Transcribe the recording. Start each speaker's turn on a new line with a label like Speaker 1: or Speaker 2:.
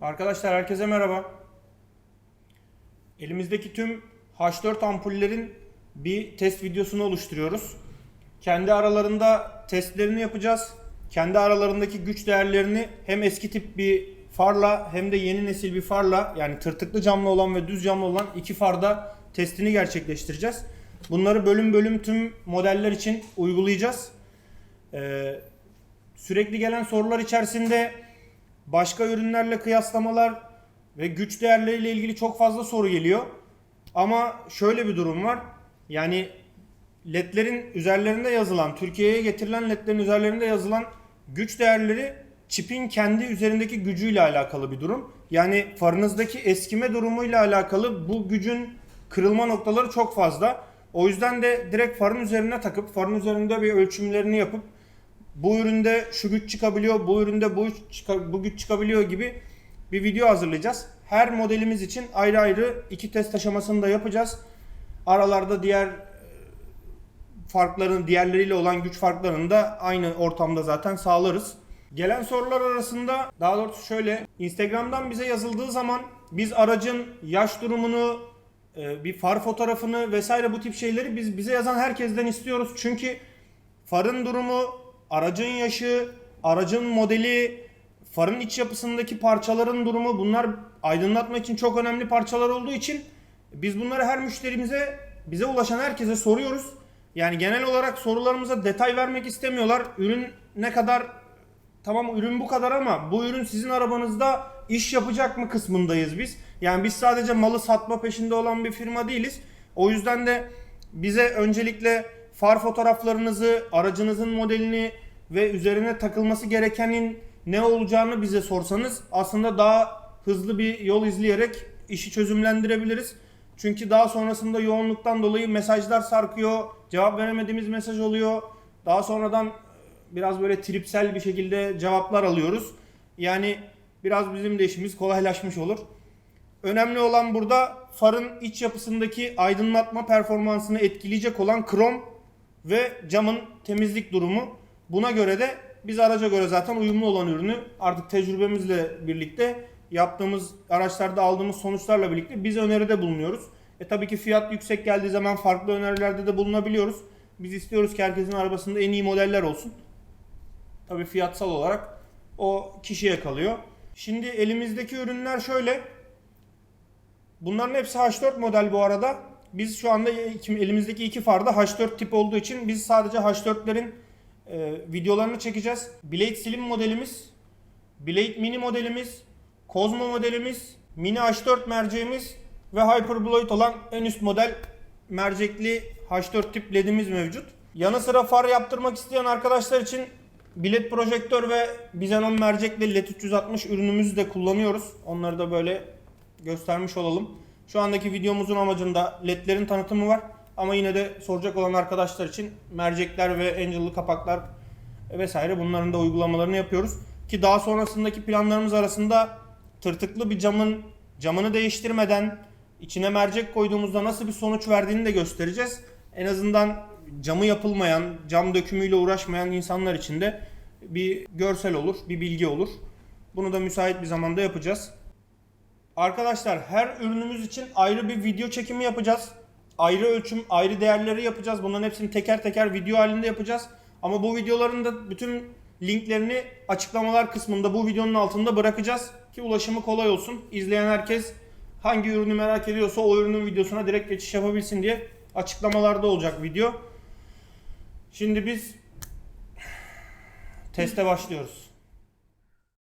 Speaker 1: Arkadaşlar herkese merhaba. Elimizdeki tüm H4 ampullerin bir test videosunu oluşturuyoruz. Kendi aralarında testlerini yapacağız. Kendi aralarındaki güç değerlerini hem eski tip bir farla hem de yeni nesil bir farla yani tırtıklı camlı olan ve düz camlı olan iki farda testini gerçekleştireceğiz. Bunları bölüm bölüm tüm modeller için uygulayacağız. Ee, sürekli gelen sorular içerisinde başka ürünlerle kıyaslamalar ve güç değerleriyle ilgili çok fazla soru geliyor. Ama şöyle bir durum var. Yani ledlerin üzerlerinde yazılan, Türkiye'ye getirilen ledlerin üzerlerinde yazılan güç değerleri çipin kendi üzerindeki gücüyle alakalı bir durum. Yani farınızdaki eskime durumuyla alakalı bu gücün kırılma noktaları çok fazla. O yüzden de direkt farın üzerine takıp farın üzerinde bir ölçümlerini yapıp bu üründe şu güç çıkabiliyor, bu üründe bu, bu güç çıkabiliyor gibi bir video hazırlayacağız. Her modelimiz için ayrı ayrı iki test aşamasını da yapacağız. Aralarda diğer e, farkların diğerleriyle olan güç farklarını da aynı ortamda zaten sağlarız. Gelen sorular arasında daha doğrusu şöyle Instagram'dan bize yazıldığı zaman biz aracın yaş durumunu e, bir far fotoğrafını vesaire bu tip şeyleri biz bize yazan herkesten istiyoruz. Çünkü farın durumu, aracın yaşı, aracın modeli, farın iç yapısındaki parçaların durumu bunlar aydınlatma için çok önemli parçalar olduğu için biz bunları her müşterimize bize ulaşan herkese soruyoruz. Yani genel olarak sorularımıza detay vermek istemiyorlar. Ürün ne kadar tamam ürün bu kadar ama bu ürün sizin arabanızda iş yapacak mı kısmındayız biz. Yani biz sadece malı satma peşinde olan bir firma değiliz. O yüzden de bize öncelikle far fotoğraflarınızı, aracınızın modelini ve üzerine takılması gerekenin ne olacağını bize sorsanız aslında daha hızlı bir yol izleyerek işi çözümlendirebiliriz. Çünkü daha sonrasında yoğunluktan dolayı mesajlar sarkıyor, cevap veremediğimiz mesaj oluyor. Daha sonradan biraz böyle tripsel bir şekilde cevaplar alıyoruz. Yani biraz bizim de işimiz kolaylaşmış olur. Önemli olan burada farın iç yapısındaki aydınlatma performansını etkileyecek olan krom ve camın temizlik durumu. Buna göre de biz araca göre zaten uyumlu olan ürünü artık tecrübemizle birlikte yaptığımız araçlarda aldığımız sonuçlarla birlikte biz öneride bulunuyoruz. E tabii ki fiyat yüksek geldiği zaman farklı önerilerde de bulunabiliyoruz. Biz istiyoruz ki herkesin arabasında en iyi modeller olsun. Tabii fiyatsal olarak o kişiye kalıyor. Şimdi elimizdeki ürünler şöyle. Bunların hepsi H4 model bu arada. Biz şu anda elimizdeki iki farda H4 tip olduğu için biz sadece H4'lerin e, videolarını çekeceğiz. Blade Slim modelimiz, Blade Mini modelimiz, Cosmo modelimiz, Mini H4 merceğimiz ve Hyperbloid olan en üst model mercekli H4 tip ledimiz mevcut. Yanı sıra far yaptırmak isteyen arkadaşlar için bilet projektör ve Bizenon mercekli LED 360 ürünümüzü de kullanıyoruz. Onları da böyle göstermiş olalım. Şu andaki videomuzun amacında ledlerin tanıtımı var. Ama yine de soracak olan arkadaşlar için mercekler ve angel'lı kapaklar vesaire bunların da uygulamalarını yapıyoruz. Ki daha sonrasındaki planlarımız arasında tırtıklı bir camın camını değiştirmeden içine mercek koyduğumuzda nasıl bir sonuç verdiğini de göstereceğiz. En azından camı yapılmayan, cam dökümüyle uğraşmayan insanlar için de bir görsel olur, bir bilgi olur. Bunu da müsait bir zamanda yapacağız. Arkadaşlar her ürünümüz için ayrı bir video çekimi yapacağız. Ayrı ölçüm, ayrı değerleri yapacağız. Bunların hepsini teker teker video halinde yapacağız. Ama bu videoların da bütün linklerini açıklamalar kısmında bu videonun altında bırakacağız. Ki ulaşımı kolay olsun. İzleyen herkes hangi ürünü merak ediyorsa o ürünün videosuna direkt geçiş yapabilsin diye açıklamalarda olacak video. Şimdi biz teste başlıyoruz.